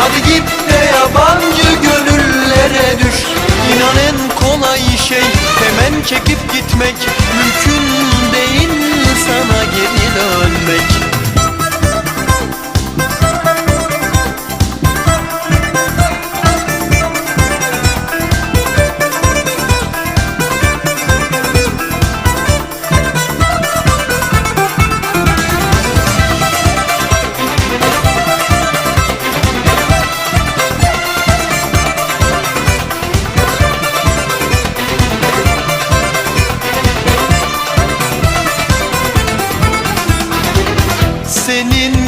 Hadi git de yabancı gönüllere düş. İnan en kolay şey hemen çekip gitmek senin